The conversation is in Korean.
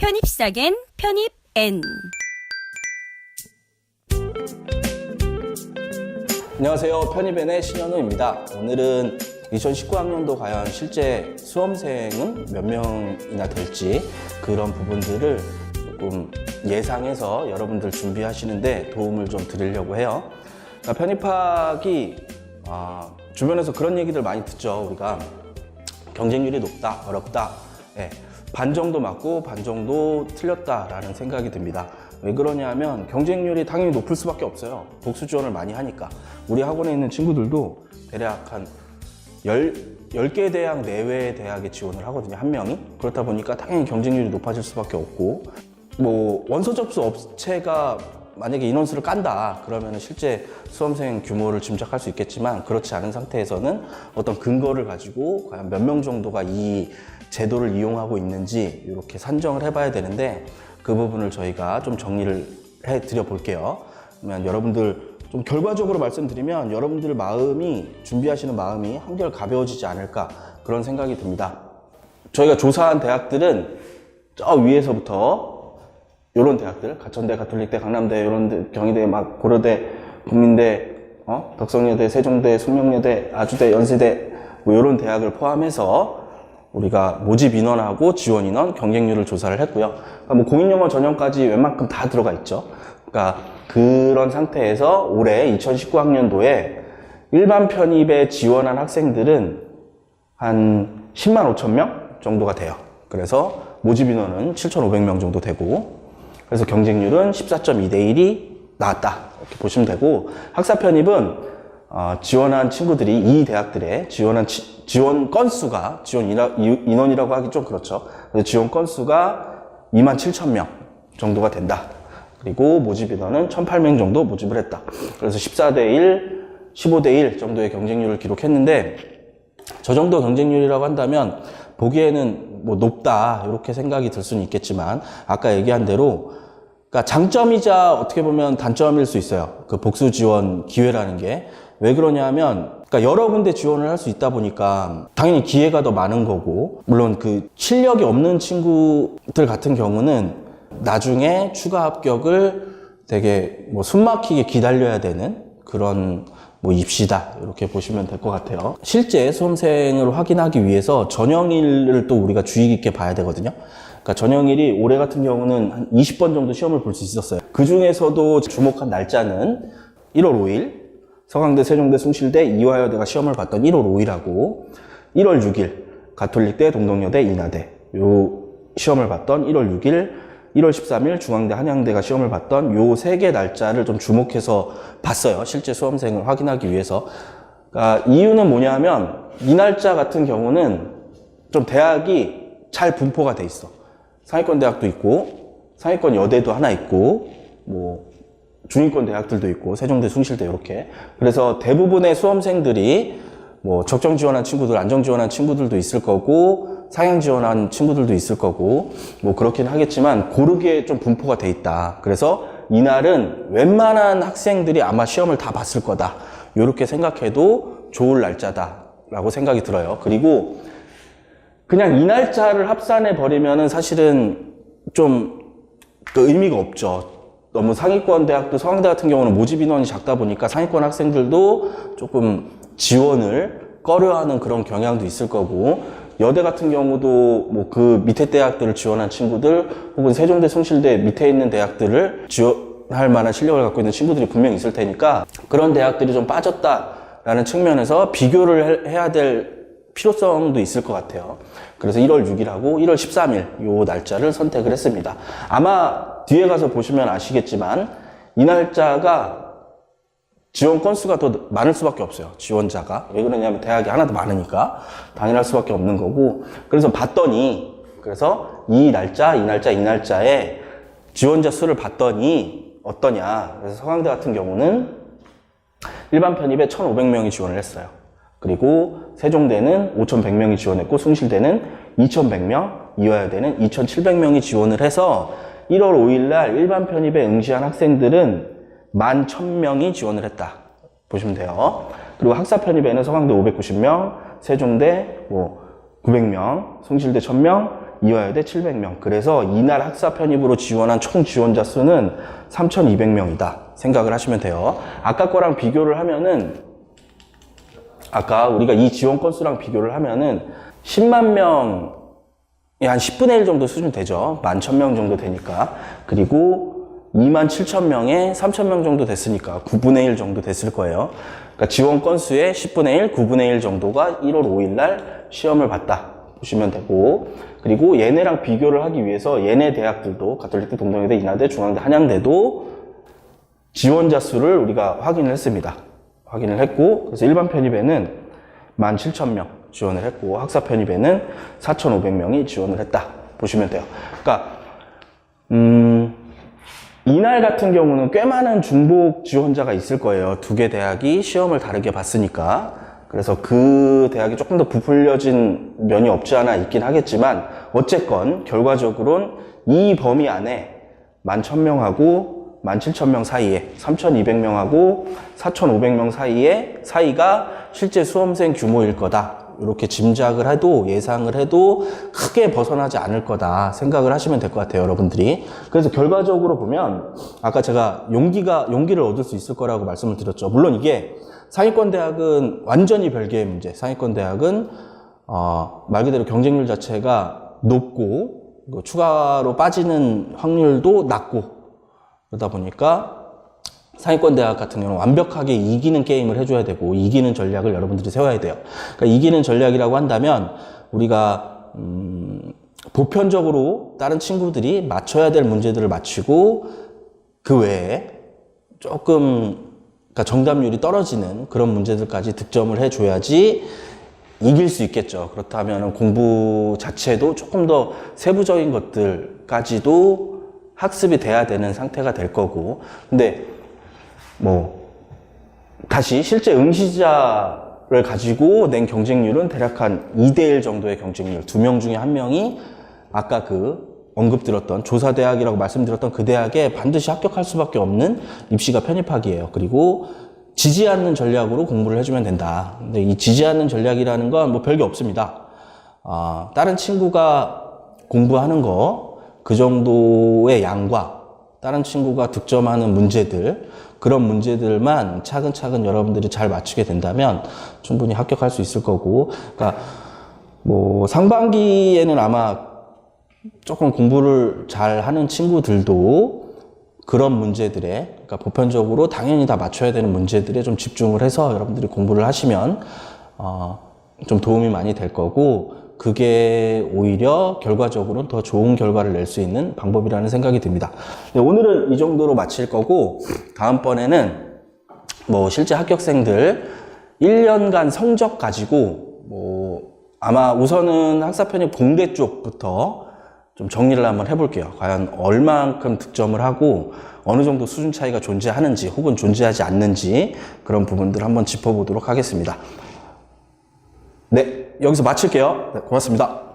편입사겐 편입 N 안녕하세요. 편입엔의 신현우입니다. 오늘은 2019학년도 과연 실제 수험생은 몇 명이나 될지 그런 부분들을 조금 예상해서 여러분들 준비하시는데 도움을 좀 드리려고 해요. 그러니까 편입학이 아, 주변에서 그런 얘기들 많이 듣죠. 우리가 경쟁률이 높다, 어렵다. 예, 반 정도 맞고 반 정도 틀렸다라는 생각이 듭니다. 왜 그러냐면 경쟁률이 당연히 높을 수밖에 없어요. 복수 지원을 많이 하니까. 우리 학원에 있는 친구들도 대략 한 10, 10개 대학 내외의 대학에 지원을 하거든요. 한 명이. 그렇다 보니까 당연히 경쟁률이 높아질 수밖에 없고 뭐 원서 접수 업체가 만약에 인원수를 깐다 그러면 실제 수험생 규모를 짐작할 수 있겠지만 그렇지 않은 상태에서는 어떤 근거를 가지고 과연 몇 명 정도가 이 제도를 이용하고 있는지 이렇게 산정을 해봐야 되는데 그 부분을 저희가 좀 정리를 해 드려 볼게요. 그러면 여러분들 좀 결과적으로 말씀드리면 여러분들 마음이 준비하시는 마음이 한결 가벼워지지 않을까 그런 생각이 듭니다. 저희가 조사한 대학들은 저 위에서부터 요런 대학들, 가천대, 가톨릭대, 강남대, 요런 데, 경희대, 막 고려대, 국민대, 어? 덕성여대, 세종대, 숙명여대, 아주대, 연세대, 뭐 요런 대학을 포함해서 우리가 모집 인원하고 지원 인원, 경쟁률을 조사를 했고요. 그러니까 뭐 공인영어 전형까지 웬만큼 다 들어가 있죠. 그러니까 그런 상태에서 올해 2019학년도에 일반 편입에 지원한 학생들은 한 10만 5천 명 정도가 돼요. 그래서 모집 인원은 7,500명 정도 되고, 그래서 경쟁률은 14.2대 1이 나왔다. 이렇게 보시면 되고, 학사 편입은 어, 지원한 친구들이 이 대학들에 지원한 치- 지원 건수가 지원 인하- 이- 인원이라고 하기 좀 그렇죠. 지원 건수가 2만 7천 명 정도가 된다. 그리고 모집 인원은 1,800명 정도 모집을 했다. 그래서 14대 1, 15대 1 정도의 경쟁률을 기록했는데 저 정도 경쟁률이라고 한다면 보기에는 뭐 높다 이렇게 생각이 들 수는 있겠지만 아까 얘기한 대로 그러니까 장점이자 어떻게 보면 단점일 수 있어요. 그 복수 지원 기회라는 게 왜 그러냐면 그러니까 여러 군데 지원을 할 수 있다 보니까 당연히 기회가 더 많은 거고 물론 그 실력이 없는 친구들 같은 경우는 나중에 추가 합격을 되게 뭐 숨막히게 기다려야 되는 그런 뭐 입시다 이렇게 보시면 될 것 같아요. 실제 수험생을 확인하기 위해서 전형일을 또 우리가 주의 깊게 봐야 되거든요. 그러니까 전형일이 올해 같은 경우는 한 20번 정도 시험을 볼 수 있었어요. 그 중에서도 주목한 날짜는 1월 5일, 서강대, 세종대, 숭실대, 이화여대가 시험을 봤던 1월 5일하고 1월 6일, 가톨릭대, 동덕여대, 인하대 요 시험을 봤던 1월 6일, 1월 13일 중앙대, 한양대가 시험을 봤던 요 세 개 날짜를 좀 주목해서 봤어요. 실제 수험생을 확인하기 위해서. 그러니까 이유는 뭐냐면 이 날짜 같은 경우는 좀 대학이 잘 분포가 돼 있어. 상위권 대학도 있고 상위권 여대도 하나 있고 뭐 중위권 대학들도 있고 세종대, 숭실대 이렇게. 그래서 대부분의 수험생들이 뭐 적정 지원한 친구들, 안정 지원한 친구들도 있을 거고 상향 지원한 친구들도 있을 거고 뭐 그렇긴 하겠지만 고르게 좀 분포가 돼 있다. 그래서 이날은 웬만한 학생들이 아마 시험을 다 봤을 거다. 이렇게 생각해도 좋을 날짜다라고 생각이 들어요. 그리고 그냥 이 날짜를 합산해 버리면은 사실은 좀 그 의미가 없죠. 너무 상위권 대학도 서강대 같은 경우는 모집 인원이 작다 보니까 상위권 학생들도 조금 지원을 꺼려하는 그런 경향도 있을 거고 여대 같은 경우도 뭐 그 밑에 대학들을 지원한 친구들 혹은 세종대, 숭실대 밑에 있는 대학들을 지원할 만한 실력을 갖고 있는 친구들이 분명히 있을 테니까 그런 대학들이 좀 빠졌다라는 측면에서 비교를 해- 해야 될 필요성도 있을 것 같아요. 그래서 1월 6일하고 1월 13일 요 날짜를 선택을 했습니다. 아마 뒤에 가서 보시면 아시겠지만 이 날짜가 지원 건수가 더 많을 수밖에 없어요. 지원자가. 왜 그러냐면 대학이 하나 더 많으니까 당연할 수밖에 없는 거고. 그래서 봤더니 그래서 이 날짜, 이 날짜, 이 날짜에 지원자 수를 봤더니 어떠냐. 그래서 서강대 같은 경우는 일반 편입에 1,500명이 지원을 했어요. 그리고 세종대는 5,100명이 지원했고 숭실대는 2,100명, 이화여대는 2,700명이 지원을 해서 1월 5일 날 일반 편입에 응시한 학생들은 11,000명이 지원을 했다. 보시면 돼요. 그리고 학사 편입에는 서강대 590명, 세종대 뭐 900명, 숭실대 1000명, 이화여대 700명. 그래서 이날 학사 편입으로 지원한 총 지원자 수는 3,200명이다. 생각을 하시면 돼요. 아까 거랑 비교를 하면은 아까 우리가 이 지원 건수랑 비교를 하면은 10만 명, 한 10분의 1 정도 수준 되죠. 11,000명 정도 되니까. 그리고 2만 7천 명에 3천 명 정도 됐으니까 9분의 1 정도 됐을 거예요. 그러니까 지원 건수의 10분의 1, 9분의 1 정도가 1월 5일 날 시험을 봤다. 보시면 되고. 그리고 얘네랑 비교를 하기 위해서 얘네 대학들도 가톨릭대, 동덕여대, 인하대, 중앙대, 한양대도 지원자 수를 우리가 확인을 했습니다. 확인을 했고, 그래서 일반 편입에는 17,000명 지원을 했고, 학사 편입에는 4,500명이 지원을 했다. 보시면 돼요. 그러니까, 음, 이날 같은 경우는 꽤 많은 중복 지원자가 있을 거예요. 두 개 대학이 시험을 다르게 봤으니까. 그래서 그 대학이 조금 더 부풀려진 면이 없지 않아 있긴 하겠지만, 어쨌건, 결과적으로는 이 범위 안에 11,000명하고 17,000명 사이에 3,200명하고 4,500명 사이에 사이가 실제 수험생 규모일 거다. 이렇게 짐작을 해도 예상을 해도 크게 벗어나지 않을 거다 생각을 하시면 될 것 같아요, 여러분들이. 그래서 결과적으로 보면 아까 제가 용기가 용기를 얻을 수 있을 거라고 말씀을 드렸죠. 물론 이게 상위권 대학은 완전히 별개의 문제. 상위권 대학은 어, 말 그대로 경쟁률 자체가 높고 그 추가로 빠지는 확률도 낮고 그러다 보니까 상위권 대학 같은 경우는 완벽하게 이기는 게임을 해줘야 되고 이기는 전략을 여러분들이 세워야 돼요. 그러니까 이기는 전략이라고 한다면 우리가 음, 보편적으로 다른 친구들이 맞춰야 될 문제들을 맞추고 그 외에 조금 그러니까 정답률이 떨어지는 그런 문제들까지 득점을 해줘야지 이길 수 있겠죠. 그렇다면 공부 자체도 조금 더 세부적인 것들까지도 학습이 돼야 되는 상태가 될 거고. 근데 뭐 다시 실제 응시자를 가지고 낸 경쟁률은 대략 한 2대1 정도의 경쟁률. 두 명 중에 한 명이 아까 그 언급 들었던 조사대학이라고 말씀드렸던 그 대학에 반드시 합격할 수밖에 없는 입시가 편입학이에요. 그리고 지지 않는 전략으로 공부를 해주면 된다. 근데 이 지지 않는 전략이라는 건 뭐 별게 없습니다. 아, 다른 친구가 공부하는 거 그 정도의 양과 다른 친구가 득점하는 문제들 그런 문제들만 차근차근 여러분들이 잘 맞추게 된다면 충분히 합격할 수 있을 거고. 그러니까 뭐 상반기에는 아마 조금 공부를 잘 하는 친구들도 그런 문제들에, 그러니까 보편적으로 당연히 다 맞춰야 되는 문제들에 좀 집중을 해서 여러분들이 공부를 하시면, 어, 좀 도움이 많이 될 거고, 그게 오히려 결과적으로는 더 좋은 결과를 낼 수 있는 방법이라는 생각이 듭니다. 네, 오늘은 이 정도로 마칠 거고, 다음번에는 뭐 실제 합격생들 1년간 성적 가지고 뭐 아마 우선은 학사 편입 공대 쪽부터 좀 정리를 한번 해볼게요. 과연 얼만큼 득점을 하고 어느 정도 수준 차이가 존재하는지 혹은 존재하지 않는지 그런 부분들 한번 짚어보도록 하겠습니다. 네, 여기서 마칠게요. 네, 고맙습니다.